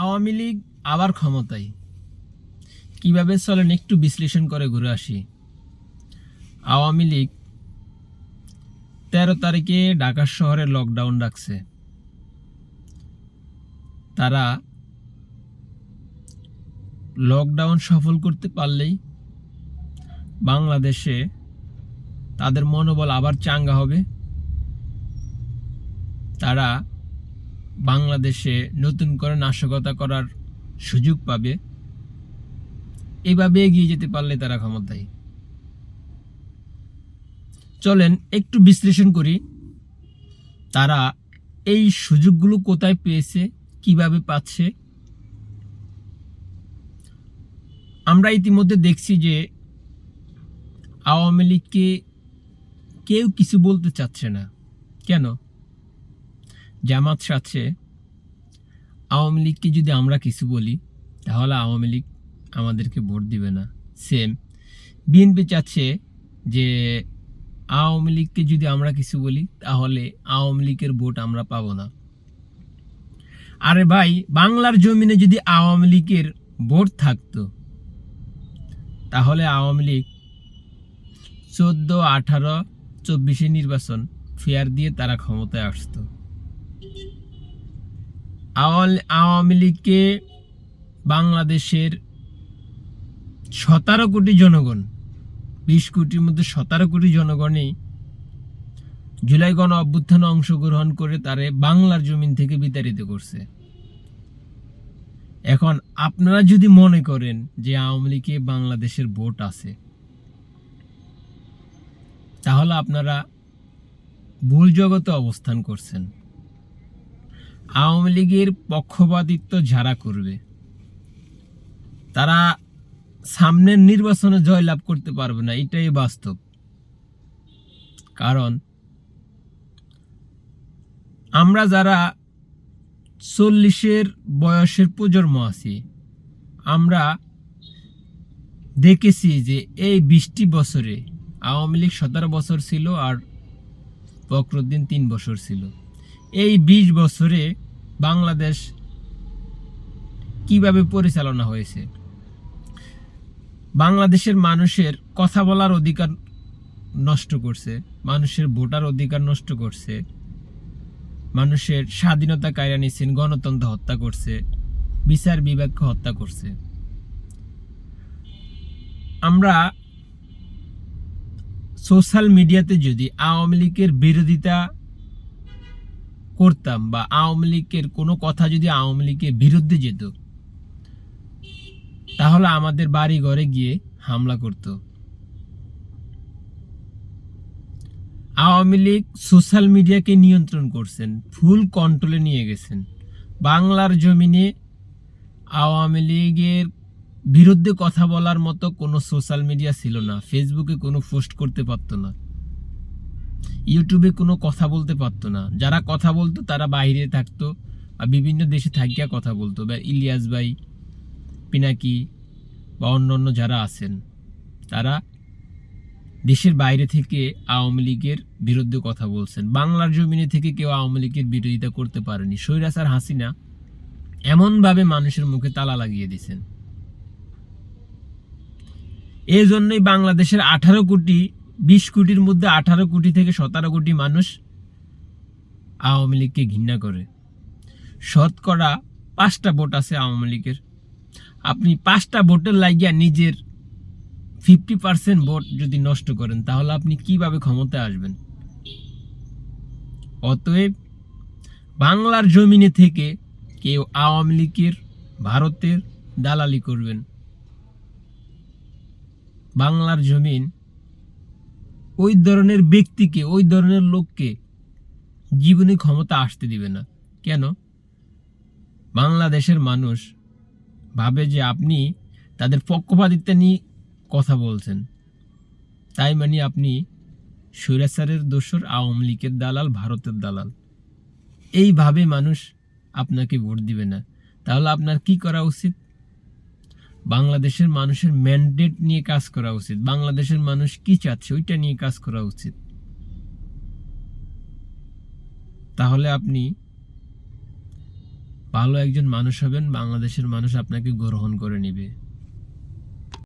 আওয়ামী লীগ আবার ক্ষমতায়। কীভাবে চলেন একটু বিশ্লেষণ করে ঘুরে আসি। আওয়ামী লীগ তেরো তারিখে ঢাকা শহরে লকডাউন রাখছে। তারা লকডাউন সফল করতে পারলেই বাংলাদেশে তাদের মনোবল আবার চাঙ্গা হবে। তারা বাংলাদেশে নতুন করে নাশকতা করার সুযোগ পাবে এইভাবে এগিয়ে যেতে পারলে তারা ক্ষমতায়। চলেন একটু বিশ্লেষণ করি, তারা এই সুযোগগুলো কোথায় পেয়েছে, কীভাবে পাচ্ছে? আমরা ইতিমধ্যে দেখছি যে আওয়ামী লীগকে কেউ কিছু বলতে চাচ্ছে না। কেন? জামাত চাচ্ছে আওয়ামী লীগকে যদি আমরা কিছু বলি, তাহলে আওয়ামী লীগ আমাদেরকে ভোট দিবে না। সেম বিএনপি চাচ্ছে যে আওয়ামী লীগকে যদি আমরা কিছু বলি, তাহলে আওয়ামী লীগের ভোট আমরা পাব না। আরে ভাই, বাংলার জমিনে যদি আওয়ামী লীগের ভোট থাকতো, তাহলে আওয়ামী লীগ চোদ্দ, আঠারো, চব্বিশে নির্বাচন ফেয়ার দিয়ে তারা ক্ষমতায় আসতো। আওয়ামী লীগকে বাংলাদেশের সতেরো কোটি জনগণ, বিশ কোটির মধ্যে সতেরো কোটি জনগণই জুলাই গণ অভ্যুত্থানে অংশগ্রহণ করে তারে বাংলার জমিন থেকে বিতাড়িত করছে। এখন আপনারা যদি মনে করেন যে আওয়ামী লীগে বাংলাদেশের ভোট আছে, তাহলে আপনারা ভুল জগতে অবস্থান করছেন। আওয়ামী লীগের পক্ষপাতিত্ব যারা করবে। তারা সামনের নির্বাচনে জয়লাভ করতে পারবে না, এটাই বাস্তব। কারণ আমরা যারা চল্লিশের বয়সের প্রজন্ম আছি, আমরা দেখেছি যে এই বিশটি বছরে আওয়ামী লীগ সতেরো বছর ছিল আর ফখরুদ্দিন তিন বছর ছিল। এই বিশ বছরে বাংলাদেশ কীভাবে পরিচালনা হয়েছে? বাংলাদেশের মানুষের কথা বলার অধিকার নষ্ট করছে, মানুষের ভোটার অধিকার নষ্ট করছে, মানুষের স্বাধীনতা কায়রা নিচ্ছেন গণতন্ত্র হত্যা করছে, বিচার বিভাগকে হত্যা করছে। আমরা সোশ্যাল মিডিয়াতে যদি আওয়ামী লীগের বিরোধিতা করতাম বা আওয়ামী লীগের কোনো কথা যদি আওয়ামী লীগের বিরুদ্ধে যেত, তাহলে আমাদের বাড়ি ঘরে গিয়ে হামলা করত। আওয়ামী লীগ সোশ্যাল মিডিয়াকে নিয়ন্ত্রণ করছেন, ফুল কন্ট্রোলে নিয়ে গেছেন। বাংলার জমিনে আওয়ামী লীগের বিরুদ্ধে কথা বলার মতো কোনো সোশ্যাল মিডিয়া ছিল না, ফেসবুকে কোনো পোস্ট করতে পারতো না। ইউটিউবে কোনো কথা বলতে পারতো না। যারা কথা বলতো, তারা বাইরে থাকতো বা বিভিন্ন দেশে থাকিয়া কথা বলতো। বা ইলিয়াস ভাই, পিনাকি বা অন্য অন্য যারা আছেন, তারা দেশের বাইরে থেকে আওয়ামী লীগের বিরুদ্ধে কথা বলছেন। বাংলার জমিনে থেকে কেউ আওয়ামী লীগের বিরোধিতা করতে পারেনি। স্বৈরাচার হাসিনা এমনভাবে মানুষের মুখে তালা লাগিয়ে দিয়েছেন। এই জন্যই বাংলাদেশের আঠারো কোটি বিশ কোটির মধ্যে আঠারো কোটি থেকে সতেরো কোটি মানুষ আওয়ামী লীগকে ঘৃণা করে। শতকরা পাঁচটা ভোট আছে আওয়ামী লীগের। আপনি পাঁচটা ভোটের লাগিয়া নিজের ফিফটি পার্সেন্ট ভোট যদি নষ্ট করেন, তাহলে আপনি কীভাবে ক্ষমতায় আসবেন? অতএব বাংলার জমিনে থেকে কেউ আওয়ামী লীগের, ভারতের দালালি করবেন। বাংলার জমিন ওই ধরনের ব্যক্তিকে, ওই ধরনের লোককে জীবনে ক্ষমতা আসতে দিবে না। কেন? বাংলাদেশের মানুষ ভাবে যে আপনি তাদের পক্ষপাতিত্ব নিয়ে কথা বলছেন। তাই মানে আপনি স্বৈরাচারের দোসর আওয়ামী লীগের দালাল, ভারতের দালাল। এইভাবে মানুষ আপনাকে ভোট দিবে না। তাহলে আপনার কি করা উচিত? বাংলাদেশের মানুষের ম্যান্ডেট নিয়ে কাজ করা উচিত। বাংলাদেশের মানুষ কি চাচ্ছে, ওইটা নিয়ে কাজ করা উচিত। তাহলে আপনি ভালো একজন মানুষ হবেন, বাংলাদেশের মানুষ আপনাকে গ্রহণ করে নেবে।